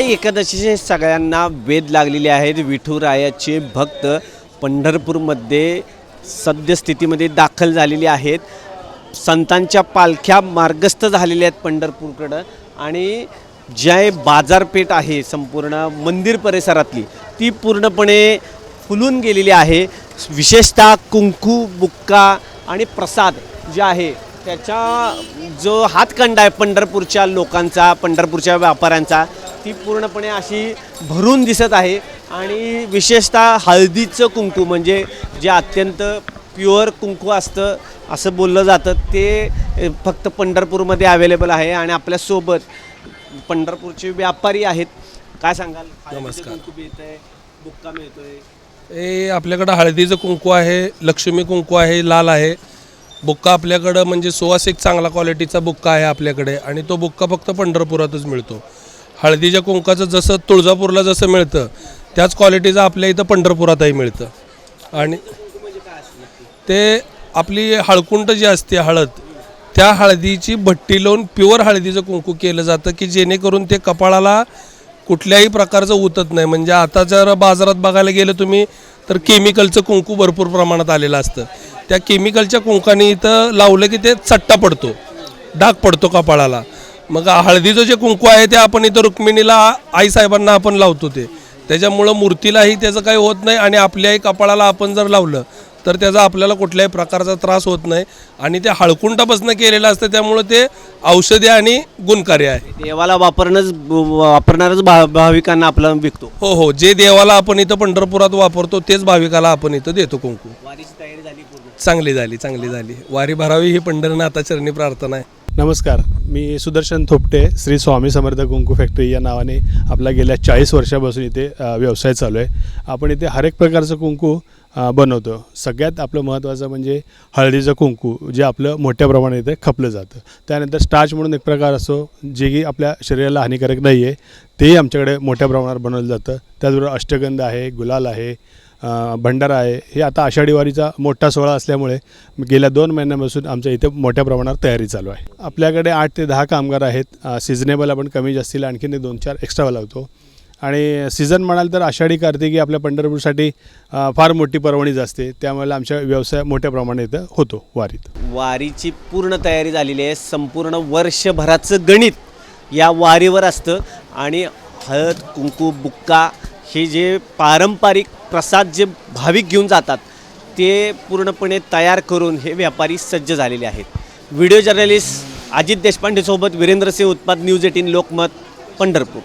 आषाढी एकादशीचे सगळ्यांना वेध लागलेले आहेत. विठुरायाचे भक्त पंढरपूरमध्ये सद्यस्थितीमध्ये दाखल झालेले आहेत. संतांच्या पालख्या मार्गस्थ झालेल्या आहेत पंढरपूरकडं. आणि जे बाजारपेठ आहे संपूर्ण मंदिर परिसरातली ती पूर्णपणे फुलून गेलेली आहे. विशेषतः कुंकू बुक्का आणि प्रसाद जे आहे त्याचा जो हातकंडा आहे पंढरपूरच्या लोकांचा पंढरपूरच्या व्यापाऱ्यांचा ती पूर्णपणे अशी भरून दिसत आहे. आणि विशेषतः हळदीचं कुंकू म्हणजे जे अत्यंत प्युअर कुंकू असतं असं बोललं जातं ते फक्त पंढरपूरमध्ये अवेलेबल आहे आणि आपल्यासोबत पंढरपूरचे व्यापारी आहेत. काय सांगाल? नमस्कार. कुंकू बुक्का मिळतोय हे आपल्याकडं हळदीचं कुंकू आहे लक्ष्मी कुंकू आहे लाल आहे. बुक्का आपल्याकडं म्हणजे सुवासिक चांगला क्वालिटीचा बुक्का आहे आपल्याकडे आणि तो बुक्का फक्त पंढरपुरातच मिळतो. हळदीच्या कुंकाचं जसं तुळजापूरला जसं मिळतं त्याच क्वालिटीचं आपल्या इथं पंढरपुरातही मिळतं. आणि ते आपली हळकुंड जी असते हळद त्या हळदीची भट्टी लावून प्युअर हळदीचं कुंकू केलं जातं की जेणेकरून ते कपाळाला कुठल्याही प्रकारचं उतत नाही. म्हणजे आता जर बाजारात बघायला गेलं तुम्ही तर केमिकलचं कुंकू भरपूर प्रमाणात आलेलं असतं. त्या केमिकलच्या कुंकाने इथं लावलं की ते चट्टा पडतो डाग पडतो कपाळाला. मग हळदीचं जे कुंकू आहे ते आपण इथं रुक्मिणीला आईसाहेबांना आपण लावतो ते. त्याच्यामुळं मूर्तीलाही त्याचं काही होत नाही आणि आपल्याही कपाळाला आपण जर लावलं तर त्याचा आपल्याला कुठल्याही प्रकारचा त्रास होत नाही. आणि ते हळकुंटापासून केलेलं असतं त्यामुळं ते औषधी आणि गुणकारी आहे. देवाला वापरणंच वापरणारच भा भाविकांना आपला विकतो. हो हो. जे देवाला आपण इथं पंढरपुरात वापरतो तेच भाविकाला आपण इथं देतो कुंकू. वारीची तयारी झाली चांगली झाली चांगली झाली. वारी भरावी ही पंढरनाथाचरणी प्रार्थना आहे. नमस्कार मी सुदर्शन थोपटे श्री स्वामी समर्थ कुंकू फॅक्टरी या नावाने आपला गेल्या चाळीस वर्षापासून इथे व्यवसाय चालू आहे. आपण इथे हरेक प्रकारचं कुंकू बनवतो. सगळ्यात आपलं महत्त्वाचं म्हणजे हळदीचं कुंकू जे आपलं मोठ्या प्रमाणात इथे खपलं जातं. त्यानंतर स्टार्च म्हणून एक प्रकार असतो जे की आपल्या शरीराला हानिकारक नाही आहे तेही आमच्याकडे मोठ्या प्रमाणात बनवलं जातं. त्याचबरोबर अष्टगंध आहे गुलाल आहे भंडारा आहे. हे आता आषाढी वारीचा मोठा सोहळा असल्यामुळे गेल्या दोन महिन्यापासून आमच्या इथे मोठ्या प्रमाणावर तयारी चालू आहे. आपल्याकडे आठ ते दहा कामगार आहेत. सिजनेबल आपण कमी जास्तीला आणखीन एक दोन चार एक्स्ट्रा लावतो. आणि सीझन म्हणाल तर आषाढी कार्तिकी आपल्या पंढरपूरसाठी फार मोठी पर्वणीच असते. त्यामुळे आमच्या व्यवसाय मोठ्या प्रमाणात इथं होतो वारीत. वारीची पूर्ण तयारी झालेली आहे. संपूर्ण वर्षभराचं गणित या वारीवर असतं. आणि हळद कुंकू बुक्का हे जे पारंपरिक प्रसाद जे भाविक घेऊन जातात ते पूर्णपणे तयार करून हे व्यापारी सज्ज झालेले आहेत. व्हिडिओ जर्नलिस्ट अजित देशपांडेसोबत वीरेंद्र सिंह उत्पाद न्यूज एटीन लोकमत पंढरपूर.